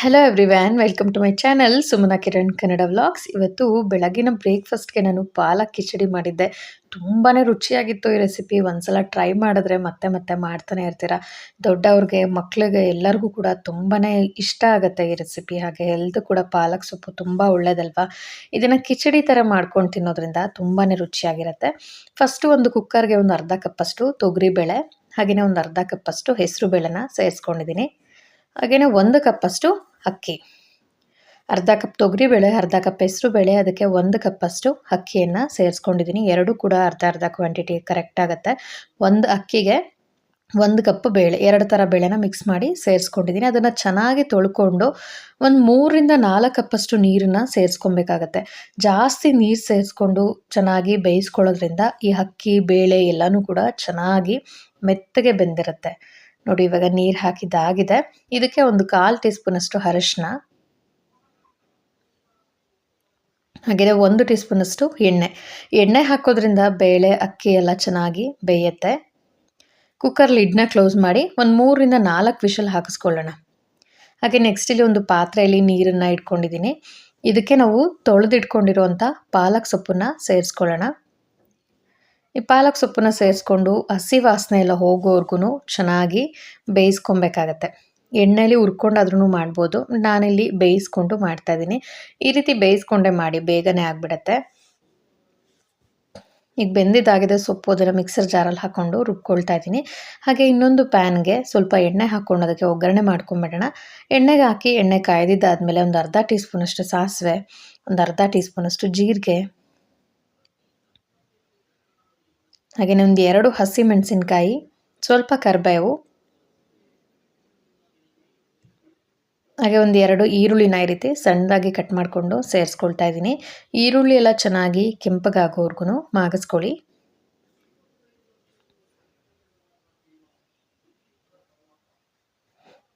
Hello everyone welcome to my channel Sumana Kiran Kannada vlogs ಇವತ್ತು ಬೆಳಗಿನ ಬ್ರೇಕ್ಫಾಸ್ಟ್ಗೆ ನಾನು ಪಾಲಕ್ ಕಿಚಡಿ ಮಾಡಿದ್ದೆ. ತುಂಬಾ ರುಚಿಯಾಗಿತ್ತು ಈ ರೆಸಿಪಿ ಒಂದ್ಸಲ ಟ್ರೈ ಮಾಡಿದ್ರೆ ಮತ್ತೆ ಮತ್ತೆ ಮಾಡ್ತಾನೆ ಇರ್ತೀರ? ದೊಡ್ಡವ್ರಿಗೆ ಮಕ್ಕಳಿಗೆ ಎಲ್ಲರಿಗೂ ಕೂಡ ತುಂಬಾ ಇಷ್ಟ ಆಗುತ್ತೆ ಈ ರೆಸಿಪಿ ಹಾಗೆ ಹೆಲ್ತ್ ಕೂಡ ಪಾಲಕ್ ಸೊಪ್ಪು ತುಂಬ ಒಳ್ಳೇದಲ್ವಾ? ಇದನ್ನು ಕಿಚಡಿ ಥರ ಮಾಡ್ಕೊಂಡು ತಿನ್ನೋದ್ರಿಂದ ತುಂಬಾ ರುಚಿಯಾಗಿರುತ್ತೆ. ಫಸ್ಟು ಒಂದು ಕುಕ್ಕರ್ಗೆ ಒಂದು ಅರ್ಧ ಕಪ್ಪಷ್ಟು ತೊಗರಿಬೇಳೆ ಹಾಗೆಯೇ ಒಂದು ಅರ್ಧ ಕಪ್ಪಷ್ಟು ಹೆಸರು ಬೇಳೆನ ಸೇರಿಸ್ಕೊಂಡಿದ್ದೀನಿ. ಹಾಗೆಯೇ ಒಂದು ಕಪ್ಪಷ್ಟು ಅಕ್ಕಿ. ಅರ್ಧ ಕಪ್ ತೊಗರಿಬೇಳೆ ಅರ್ಧ ಕಪ್ ಹೆಸರು ಬೇಳೆ, ಅದಕ್ಕೆ ಒಂದು ಕಪ್ಪಷ್ಟು ಅಕ್ಕಿಯನ್ನು ಸೇರಿಸ್ಕೊಂಡಿದ್ದೀನಿ. ಎರಡು ಕೂಡ ಅರ್ಧ ಅರ್ಧ ಕ್ವಾಂಟಿಟಿ ಕರೆಕ್ಟ್ ಆಗುತ್ತೆ. ಒಂದು ಅಕ್ಕಿಗೆ ಒಂದು ಕಪ್ ಬೇಳೆ, ಎರಡು ಥರ ಬೇಳೆನ ಮಿಕ್ಸ್ ಮಾಡಿ ಸೇರಿಸ್ಕೊಂಡಿದ್ದೀನಿ. ಅದನ್ನು ಚೆನ್ನಾಗಿ ತೊಳ್ಕೊಂಡು ಒಂದು ಮೂರರಿಂದ ನಾಲ್ಕು ಕಪ್ಪಷ್ಟು ನೀರನ್ನು ಸೇರಿಸ್ಕೊಬೇಕಾಗತ್ತೆ. ಜಾಸ್ತಿ ನೀರು ಸೇರಿಸ್ಕೊಂಡು ಚೆನ್ನಾಗಿ ಬೇಯಿಸ್ಕೊಳ್ಳೋದ್ರಿಂದ ಈ ಅಕ್ಕಿ, ಬೇಳೆ ಎಲ್ಲನೂ ಕೂಡ ಚೆನ್ನಾಗಿ ಮೆತ್ತಗೆ ಬೆಂದಿರುತ್ತೆ. ನೋಡಿ, ಇವಾಗ ನೀರು ಹಾಕಿದ್ದಾಗಿದೆ ಇದಕ್ಕೆ ಒಂದು ಕಾಲು ಟೀ ಸ್ಪೂನಷ್ಟು ಅರಶಿನ. ಹಾಗೆಯೇ ಒಂದು ಟೀ ಸ್ಪೂನಷ್ಟು ಎಣ್ಣೆ. ಎಣ್ಣೆ ಹಾಕೋದ್ರಿಂದ ಬೇಳೆ, ಅಕ್ಕಿ ಎಲ್ಲ ಚೆನ್ನಾಗಿ ಬೇಯುತ್ತೆ. ಕುಕ್ಕರ್ ಲಿಡ್ನ ಕ್ಲೋಸ್ ಮಾಡಿ ಒಂದು ಮೂರರಿಂದ ನಾಲ್ಕು ವಿಷಲ್ ಹಾಕಿಸ್ಕೊಳ್ಳೋಣ. ಹಾಗೆ ನೆಕ್ಸ್ಟ್ ಇಲ್ಲಿ ಒಂದು ಪಾತ್ರೆಯಲ್ಲಿ ನೀರನ್ನು ಇಟ್ಕೊಂಡಿದ್ದೀನಿ. ಇದಕ್ಕೆ ನಾವು ತೊಳೆದಿಟ್ಕೊಂಡಿರುವಂಥ ಪಾಲಕ್ ಸೊಪ್ಪನ್ನು ಸೇರಿಸ್ಕೊಳ್ಳೋಣ. ಈ ಪಾಲಕ್ ಸೊಪ್ಪನ್ನ ಸೇರಿಸ್ಕೊಂಡು ಹಸಿ ವಾಸನೆ ಎಲ್ಲ ಹೋಗೋವರೆಗೂ ಚೆನ್ನಾಗಿ ಬೇಯಿಸ್ಕೊಬೇಕಾಗತ್ತೆ. ಎಣ್ಣೆಲಿ ಹುರ್ಕೊಂಡಾದ್ರೂ ಮಾಡ್ಬೋದು. ನಾನಿಲ್ಲಿ ಬೇಯಿಸ್ಕೊಂಡು ಮಾಡ್ತಾಯಿದ್ದೀನಿ ಈ ರೀತಿ ಬೇಯಿಸ್ಕೊಂಡೆ ಮಾಡಿ ಬೇಗನೆ ಆಗಿಬಿಡತ್ತೆ. ಈಗ ಬೆಂದಿದ್ದಾಗಿದೆ ಸೊಪ್ಪು ಅದನ್ನು ಮಿಕ್ಸರ್ ಜಾರಲ್ಲಿ ಹಾಕ್ಕೊಂಡು ರುಬ್ಕೊಳ್ತಾ ಇದ್ದೀನಿ. ಹಾಗೆ ಇನ್ನೊಂದು ಪ್ಯಾನ್ಗೆ ಸ್ವಲ್ಪ ಎಣ್ಣೆ ಹಾಕ್ಕೊಂಡು ಅದಕ್ಕೆ ಒಗ್ಗರಣೆ ಮಾಡ್ಕೊಂಬಿಡೋಣ. ಎಣ್ಣೆಗೆ ಹಾಕಿ ಎಣ್ಣೆ ಕಾಯ್ದಿದ್ದಾದಮೇಲೆ ಒಂದು ಅರ್ಧ ಟೀ ಸ್ಪೂನಷ್ಟು ಸಾಸಿವೆ, ಒಂದು ಅರ್ಧ ಟೀ ಸ್ಪೂನಷ್ಟು ಜೀರಿಗೆ ಹಾಗೆಯೇ ಒಂದು ಎರಡು ಹಸಿ ಮೆಣಸಿನ್ಕಾಯಿ, ಸ್ವಲ್ಪ ಕರಿಬೇವು, ಹಾಗೆ ಒಂದು ಎರಡು ಈರುಳ್ಳಿನ ಈ ರೀತಿ ಸಣ್ಣದಾಗಿ ಕಟ್ ಮಾಡಿಕೊಂಡು ಸೇರಿಸ್ಕೊಳ್ತಾ ಇದ್ದೀನಿ. ಈರುಳ್ಳಿ ಎಲ್ಲ ಚೆನ್ನಾಗಿ ಕೆಂಪಗಾಗೋವರೆಗೂ ಮಾಗಿಸ್ಕೊಳ್ಳಿ.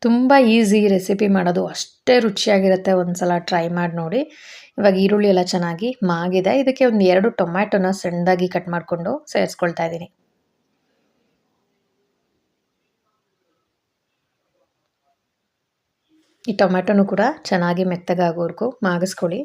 ತುಂಬ ಈಸಿ ರೆಸಿಪಿ ಮಾಡೋದು ಅಷ್ಟೇ ರುಚಿಯಾಗಿರುತ್ತೆ ಒಂದು ಸಲ ಟ್ರೈ ಮಾಡಿ ನೋಡಿ. ಇವಾಗ ಈರುಳ್ಳಿ ಎಲ್ಲ ಚೆನ್ನಾಗಿ ಮಾಗಿದೆ. ಇದಕ್ಕೆ ಒಂದು ಎರಡು ಟೊಮ್ಯಾಟೊನ ಸಣ್ಣದಾಗಿ ಕಟ್ ಮಾಡಿಕೊಂಡು ಸೇರಿಸ್ಕೊಳ್ತಾ ಇದ್ದೀನಿ. ಈ ಟೊಮ್ಯಾಟೊನು ಕೂಡ ಚೆನ್ನಾಗಿ ಮೆತ್ತಗಾಗೋವರೆಗೂ ಮಾಗಿಸ್ಕೊಳ್ಳಿ.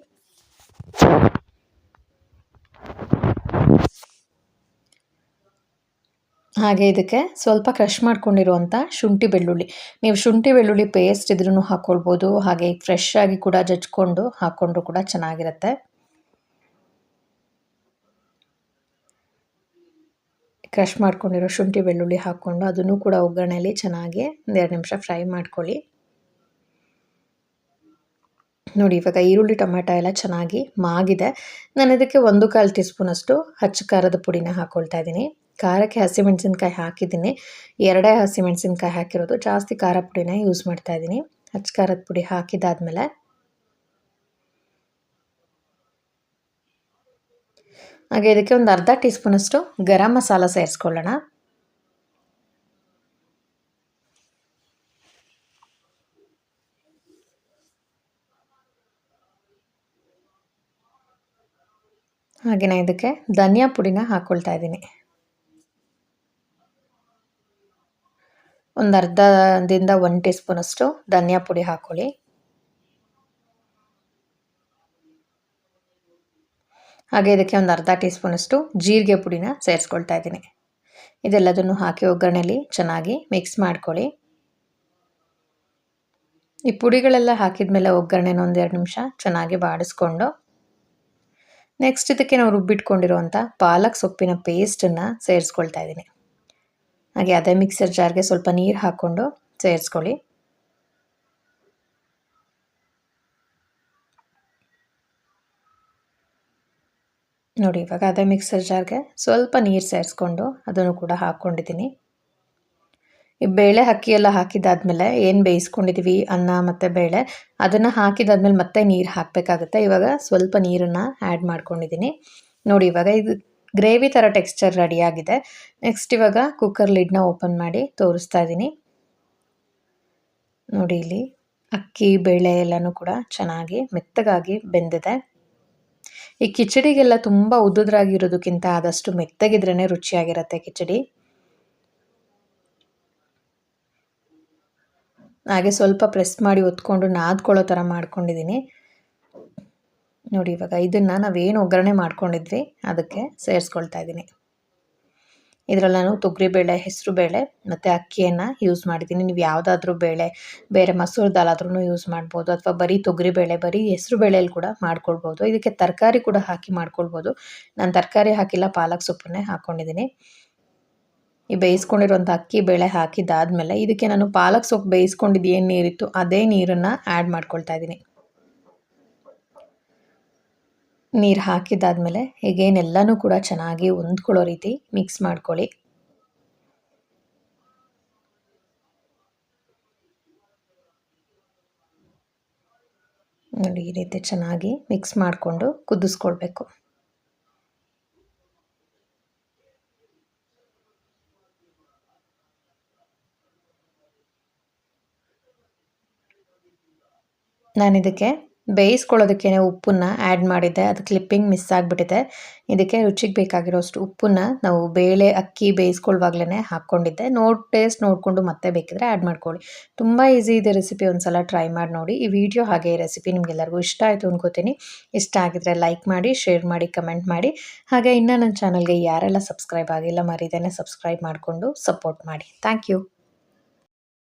ಹಾಗೆ ಇದಕ್ಕೆ ಸ್ವಲ್ಪ ಕ್ರಷ್ ಮಾಡ್ಕೊಂಡಿರುವಂಥ ಶುಂಠಿ ಬೆಳ್ಳುಳ್ಳಿ. ನೀವು ಶುಂಠಿ ಬೆಳ್ಳುಳ್ಳಿ ಪೇಸ್ಟ್ ಇದ್ರೂ ಹಾಕ್ಕೊಳ್ಬೋದು ಹಾಗೆ ಫ್ರೆಶ್ ಆಗಿ ಕೂಡ ಜಜ್ಕೊಂಡು ಹಾಕ್ಕೊಂಡ್ರು ಕೂಡ ಚೆನ್ನಾಗಿರುತ್ತೆ. ಕ್ರಷ್ ಮಾಡ್ಕೊಂಡಿರೋ ಶುಂಠಿ ಬೆಳ್ಳುಳ್ಳಿ ಹಾಕ್ಕೊಂಡು ಅದನ್ನು ಕೂಡ ಒಗ್ಗರಣೆಯಲ್ಲಿ ಚೆನ್ನಾಗಿ ಒಂದೆರಡು ನಿಮಿಷ ಫ್ರೈ ಮಾಡ್ಕೊಳ್ಳಿ. ನೋಡಿ, ಇವಾಗ ಈರುಳ್ಳಿ ಟೊಮೆಟೊ ಎಲ್ಲ ಚೆನ್ನಾಗಿ ಮಾಗಿದೆ. ನಾನು ಇದಕ್ಕೆ ಒಂದು ಕಾಲು ಟೀ ಸ್ಪೂನಷ್ಟು ಹಚ್ಚ ಖಾರದ ಪುಡಿನ ಹಾಕ್ಕೊಳ್ತಾ ಇದ್ದೀನಿ. ಖಾರಕ್ಕೆ ಹಸಿಮೆಣಸಿನ್ಕಾಯಿ ಹಾಕಿದ್ದೀನಿ. ಎರಡೇ ಹಸಿಮೆಣಸಿನ್ಕಾಯಿ ಹಾಕಿರೋದು. ಜಾಸ್ತಿ ಖಾರ ಪುಡಿನ ಯೂಸ್ ಮಾಡ್ತಾ ಇದ್ದೀನಿ. ಹಚ್ಚ ಖಾರದ ಪುಡಿ ಹಾಕಿದಾದ್ಮೇಲೆ. ಹಾಗೆ ಇದಕ್ಕೆ ಒಂದು ಅರ್ಧ ಟೀ ಸ್ಪೂನಷ್ಟು ಗರಂ ಮಸಾಲ ಸೇರಿಸ್ಕೊಳ್ಳೋಣ. ಹಾಗೆಯೇ ಇದಕ್ಕೆ ಧನಿಯಾ ಪುಡಿನ ಹಾಕ್ಕೊಳ್ತಾ ಇದ್ದೀನಿ. ಒಂದು ಅರ್ಧದಿಂದ ಒನ್ ಟೀ ಸ್ಪೂನಷ್ಟು ಧನಿಯಾ ಪುಡಿ ಹಾಕ್ಕೊಳ್ಳಿ ಹಾಗೆ ಇದಕ್ಕೆ ಒಂದು ಅರ್ಧ ಟೀ ಸ್ಪೂನಷ್ಟು ಜೀರಿಗೆ ಪುಡಿನ ಸೇರಿಸ್ಕೊಳ್ತಾ ಇದ್ದೀನಿ. ಇದೆಲ್ಲದನ್ನು ಹಾಕಿ ಒಗ್ಗರಣೆಯಲ್ಲಿ ಚೆನ್ನಾಗಿ ಮಿಕ್ಸ್ ಮಾಡ್ಕೊಳ್ಳಿ. ಈ ಪುಡಿಗಳೆಲ್ಲ ಹಾಕಿದ ಮೇಲೆ ಒಗ್ಗರಣೆನ ಒಂದೆರಡು ನಿಮಿಷ ಚೆನ್ನಾಗಿ ಬಾಡಿಸ್ಕೊಂಡು. ನೆಕ್ಸ್ಟ್ ಇದಕ್ಕೆ ನಾವು ರುಬ್ಬಿಟ್ಕೊಂಡಿರುವಂಥ ಪಾಲಕ್ ಸೊಪ್ಪಿನ ಪೇಸ್ಟನ್ನು ಸೇರಿಸ್ಕೊಳ್ತಾ ಇದ್ದೀನಿ. ಹಾಗೆ ಅದೇ ಮಿಕ್ಸರ್ ಜಾರ್ಗೆ ಸ್ವಲ್ಪ ನೀರು ಹಾಕ್ಕೊಂಡು ಸೇರಿಸ್ಕೊಳ್ಳಿ. ನೋಡಿ, ಇವಾಗ ಅದೇ ಮಿಕ್ಸರ್ ಜಾರ್ಗೆ ಸ್ವಲ್ಪ ನೀರು ಸೇರಿಸ್ಕೊಂಡು ಅದನ್ನು ಕೂಡ ಹಾಕ್ಕೊಂಡಿದ್ದೀನಿ. ಈ ಬೇಳೆ ಅಕ್ಕಿ ಎಲ್ಲ ಹಾಕಿದಾದ್ಮೇಲೆ ಏನು ಬೇಯಿಸ್ಕೊಂಡಿದ್ದೀವಿ ಅನ್ನ ಮತ್ತು ಬೇಳೆ, ಅದನ್ನು ಹಾಕಿದಾದ್ಮೇಲೆ ಮತ್ತೆ ನೀರು ಹಾಕಬೇಕಾಗುತ್ತೆ. ಇವಾಗ ಸ್ವಲ್ಪ ನೀರನ್ನು ಆ್ಯಡ್ ಮಾಡ್ಕೊಂಡಿದ್ದೀನಿ. ನೋಡಿ, ಇವಾಗ ಇದು ಗ್ರೇವಿ ಥರ ಟೆಕ್ಸ್ಚರ್ ರೆಡಿಯಾಗಿದೆ ನೆಕ್ಸ್ಟ್ ಇವಾಗ ಕುಕ್ಕರ್ ಲಿಡ್ನ ಓಪನ್ ಮಾಡಿ ತೋರಿಸ್ತಾ ಇದ್ದೀನಿ. ನೋಡಿ ಇಲ್ಲಿ ಅಕ್ಕಿ, ಬೇಳೆ ಎಲ್ಲನೂ ಕೂಡ ಚೆನ್ನಾಗಿ ಮೆತ್ತಗಾಗಿ ಬೆಂದಿದೆ. ಈ ಕಿಚಡಿಗೆಲ್ಲ ತುಂಬ ಉದ್ದುದ್ರಾಗಿರೋದಕ್ಕಿಂತ ಆದಷ್ಟು ಮೆತ್ತಗಿದ್ರೇ ರುಚಿಯಾಗಿರುತ್ತೆ ಕಿಚಡಿ. ಹಾಗೆ ಸ್ವಲ್ಪ ಪ್ರೆಸ್ ಮಾಡಿ ಒತ್ಕೊಂಡು ನಾದ್ಕೊಳ್ಳೋ ಥರ ಮಾಡ್ಕೊಂಡಿದ್ದೀನಿ. ನೋಡಿ, ಇವಾಗ ಇದನ್ನು ನಾವೇನು ಒಗ್ಗರಣೆ ಮಾಡ್ಕೊಂಡಿದ್ವಿ, ಅದಕ್ಕೆ ಸೇರಿಸ್ಕೊಳ್ತಾ ಇದ್ದೀನಿ ಇದರಲ್ಲಿ ನಾನು ತೊಗರಿಬೇಳೆ ಬೇಳೆ ಮತ್ತು ಅಕ್ಕಿಯನ್ನು ಯೂಸ್ ಮಾಡಿದ್ದೀನಿ. ನೀವು ಯಾವುದಾದ್ರೂ ಬೇಳೆ, ಬೇರೆ ಮಸೂರು ದಾಲ್ ಆದ್ರೂ ಯೂಸ್ ಮಾಡ್ಬೋದು, ಅಥವಾ ಬರೀ ತೊಗರಿಬೇಳೆ ಬರೀ ಹೆಸ್ರು ಬೇಳೆಯಲ್ಲಿ ಕೂಡ ಮಾಡ್ಕೊಳ್ಬೋದು. ಇದಕ್ಕೆ ತರಕಾರಿ ಕೂಡ ಹಾಕಿ ಮಾಡ್ಕೊಳ್ಬೋದು. ನಾನು ತರಕಾರಿ ಹಾಕಿಲ್ಲ, ಪಾಲಕ್ ಸೊಪ್ಪನ್ನೇ ಹಾಕ್ಕೊಂಡಿದ್ದೀನಿ ಈ ಬೇಯಿಸ್ಕೊಂಡಿರುವಂಥ ಅಕ್ಕಿ ಬೇಳೆ ಹಾಕಿದ್ದಾದಮೇಲೆ, ಇದಕ್ಕೆ ನಾನು ಪಾಲಕ್ ಸೊಪ್ಪು ಬೇಯಿಸ್ಕೊಂಡಿದ್ದು ಏನು ನೀರಿತ್ತು, ಅದೇ ನೀರನ್ನು ಆ್ಯಡ್ ಮಾಡ್ಕೊಳ್ತಾ ಇದ್ದೀನಿ ನೀರು ಹಾಕಿದ್ದಾದಮೇಲೆ ಹೀಗೇನೆಲ್ಲನೂ ಕೂಡ ಚೆನ್ನಾಗಿ ಹೊಂದ್ಕೊಳ್ಳೋ ರೀತಿ ಮಿಕ್ಸ್ ಮಾಡ್ಕೊಳ್ಳಿ. ನೋಡಿ, ಈ ರೀತಿ ಚೆನ್ನಾಗಿ ಮಿಕ್ಸ್ ಮಾಡಿಕೊಂಡು ಕುದಿಸ್ಕೊಳ್ಬೇಕು. ನಾನಿದಕ್ಕೆ ಬೇಯಿಸ್ಕೊಳ್ಳೋದಕ್ಕೆ ಉಪ್ಪನ್ನ ಆ್ಯಡ್ ಮಾಡಿದ್ದೆ. ಅದು ಕ್ಲಿಪ್ಪಿಂಗ್ ಮಿಸ್ ಆಗಿಬಿಟ್ಟಿದೆ. ಇದಕ್ಕೆ ರುಚಿಗೆ ಬೇಕಾಗಿರೋಷ್ಟು ಉಪ್ಪನ್ನು ನಾವು ಬೇಳೆ, ಅಕ್ಕಿ ಬೇಯಿಸ್ಕೊಳ್ವಾಗ್ಲೇ ಹಾಕ್ಕೊಂಡಿದ್ದೆ. ನೋಡಿ ಟೇಸ್ಟ್ ನೋಡಿಕೊಂಡು ಮತ್ತೆ ಬೇಕಿದ್ರೆ ಆ್ಯಡ್ ಮಾಡ್ಕೊಳ್ಳಿ. ತುಂಬ ಈಸಿ ಇದೆ ರೆಸಿಪಿ ಒಂದು ಸಲ ಟ್ರೈ ಮಾಡಿ ನೋಡಿ. ಈ ವಿಡಿಯೋ ಹಾಗೆ ರೆಸಿಪಿ ನಿಮಗೆಲ್ಲರಿಗೂ ಇಷ್ಟ ಆಯಿತು ಅನ್ಕೋತೀನಿ. ಇಷ್ಟ ಆಗಿದ್ರೆ ಲೈಕ್ ಮಾಡಿ ಶೇರ್ ಮಾಡಿ ಕಮೆಂಟ್ ಮಾಡಿ. ಹಾಗೆ ಇನ್ನೂ ನನ್ನ ಚಾನಲ್ಗೆ ಯಾರೆಲ್ಲ ಸಬ್ಸ್ಕ್ರೈಬ್ ಆಗಿಲ್ಲ ಮರಿದೇನೆ ಸಬ್ಸ್ಕ್ರೈಬ್ ಮಾಡಿಕೊಂಡು ಸಪೋರ್ಟ್ ಮಾಡಿ. Thank you